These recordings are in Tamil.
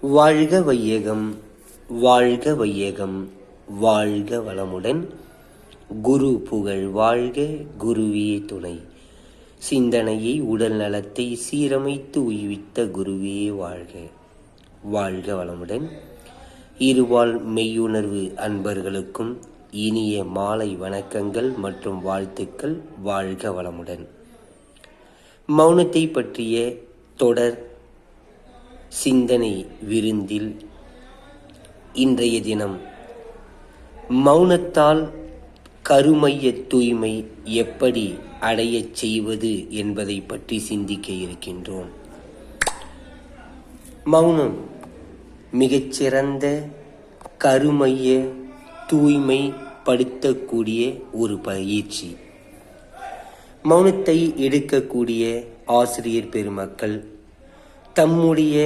வாழ்க வையகம் வாழ்க வையகம் வாழ்க வளமுடன். குரு புகழ் வாழ்க குருவே துணை. சிந்தனையை உடல் நலத்தை சீரமைத்து உய்வித்த குருவே வாழ்க. வாழ்க வளமுடன். இருவாள் மெய்யுணர்வு அன்பர்களுக்கும் இனிய மாலை வணக்கங்கள் மற்றும் வாழ்த்துக்கள். வாழ்க வளமுடன். மௌனத்தை பற்றிய தொடர் சிந்தனை விருந்தில் இன்றைய தினம் மௌனத்தால் கருமைய தூய்மை எப்படி அடையச் செய்வது என்பதை பற்றி சிந்திக்க இருக்கின்றோம். மௌனம் மிகச்சிறந்த கருமைய தூய்மை படுத்தக்கூடிய ஒரு பயிற்சி. மௌனத்தை எடுக்கக்கூடிய ஆசிரியர் பெருமக்கள் தம்முடைய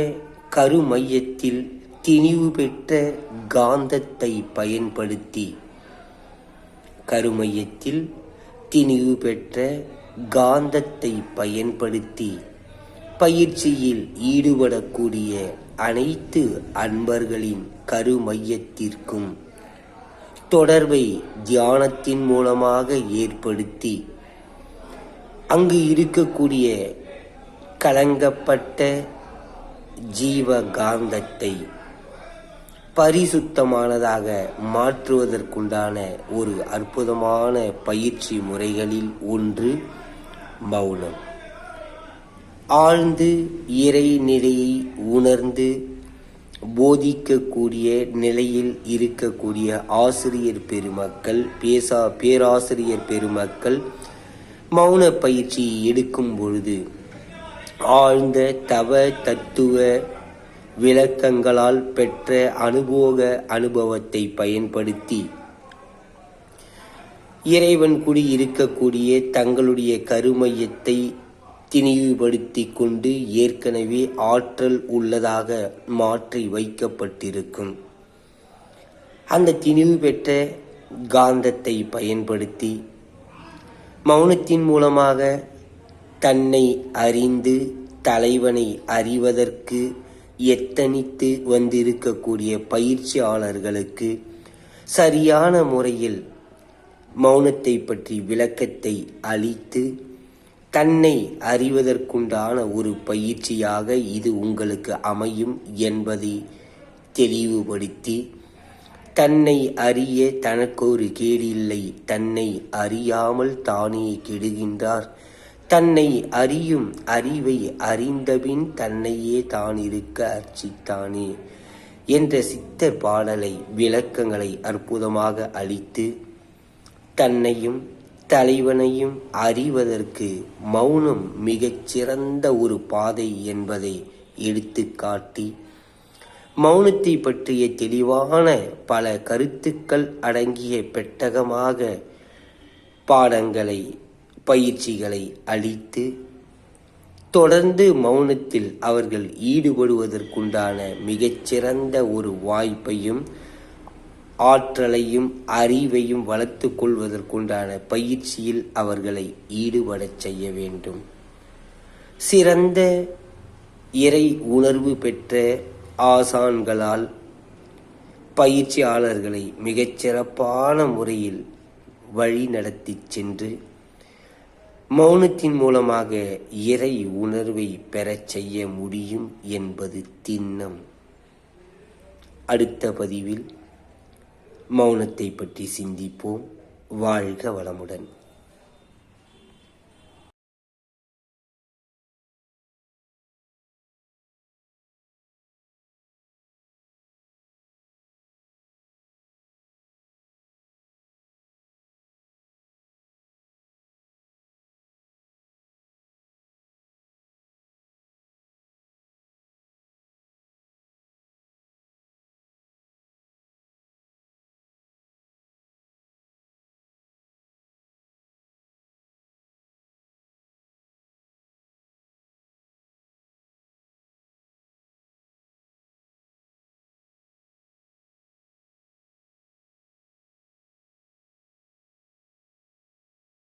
கருமையத்தில் திணிவு பெற்ற காந்தத்தை பயன்படுத்தி கருமையத்தில் திணிவு பெற்ற காந்தத்தை பயன்படுத்தி பயிற்சியில் ஈடுபடக்கூடிய அனைத்து அன்பர்களின் கருமையத்திற்கும் தொடர்பை தியானத்தின் மூலமாக ஏற்படுத்தி அங்கு இருக்கக்கூடிய கலங்கப்பட்ட ஜீவ காந்தத்தை பரிசுத்தமானதாக மாற்றுவதற்குண்டான ஒரு அற்புதமான பயிற்சி முறைகளில் ஒன்று மௌனம். ஆழ்ந்து இறை நிலையை உணர்ந்து போதிக்கக்கூடிய நிலையில் இருக்கக்கூடிய ஆசிரியர் பெருமக்கள் பேசா பேராசிரியர் பெருமக்கள் மௌன பயிற்சி எடுக்கும் பொழுது ஆழ்ந்த தவ தத்துவ விளக்கங்களால் பெற்ற அனுபோக அனுபவத்தை பயன்படுத்தி இறைவன் குடி இருக்கக்கூடிய தங்களுடைய கருமையத்தை திணிவுபடுத்தி கொண்டு ஏற்கனவே ஆற்றல் உள்ளதாக மாற்றி வைக்கப்பட்டிருக்கும். அந்த திணிவு பெற்ற காந்தத்தை பயன்படுத்தி மௌனத்தின் மூலமாக தன்னை அறிந்து தலைவனை அறிவதற்கு எத்தனித்து வந்திருக்கக்கூடிய பயிற்சியாளர்களுக்கு சரியான முறையில் மௌனத்தை பற்றி விளக்கத்தை அளித்து தன்னை அறிவதற்குண்டான ஒரு பயிற்சியாக இது உங்களுக்கு அமையும் என்பதை தெளிவுபடுத்தி தன்னை அறிய தனக்கு ஒரு கேடில்லை தன்னை அறியாமல் தானே கெடுகின்றார் தன்னை அறியும் அறிவை அறிந்தபின் தன்னையே தான் இருக்க அர்ச்சித்தானே என்ற சித்தர் பாடலை விளக்கங்களை அற்புதமாக அளித்து தன்னையும் தலைவனையும் அறிவதற்கு மௌனம் மிகச் சிறந்த ஒரு பாதை என்பதை எடுத்து காட்டி மௌனத்தை பற்றிய தெளிவான பல கருத்துக்கள் அடங்கிய பெட்டகமாக பாடங்களை பயிற்சிகளை அளித்து தொடர்ந்து மௌனத்தில் அவர்கள் ஈடுபடுவதற்குண்டான மிகச்சிறந்த ஒரு வாய்ப்பையும் ஆற்றலையும் அறிவையும் வளர்த்து கொள்வதற்குண்டான பயிற்சியில் அவர்களை ஈடுபடச் செய்ய வேண்டும். சிறந்த இறை உணர்வு பெற்ற ஆசான்களால் பயிற்சியாளர்களை மிகச்சிறப்பான முறையில் வழி நடத்தி சென்று மௌனத்தின் மூலமாக இறை உணர்வை பெறச் செய்ய முடியும் என்பது திண்ணம். அடுத்த பதிவில் மௌனத்தை பற்றி சிந்திப்போம். வாழ்க வளமுடன்.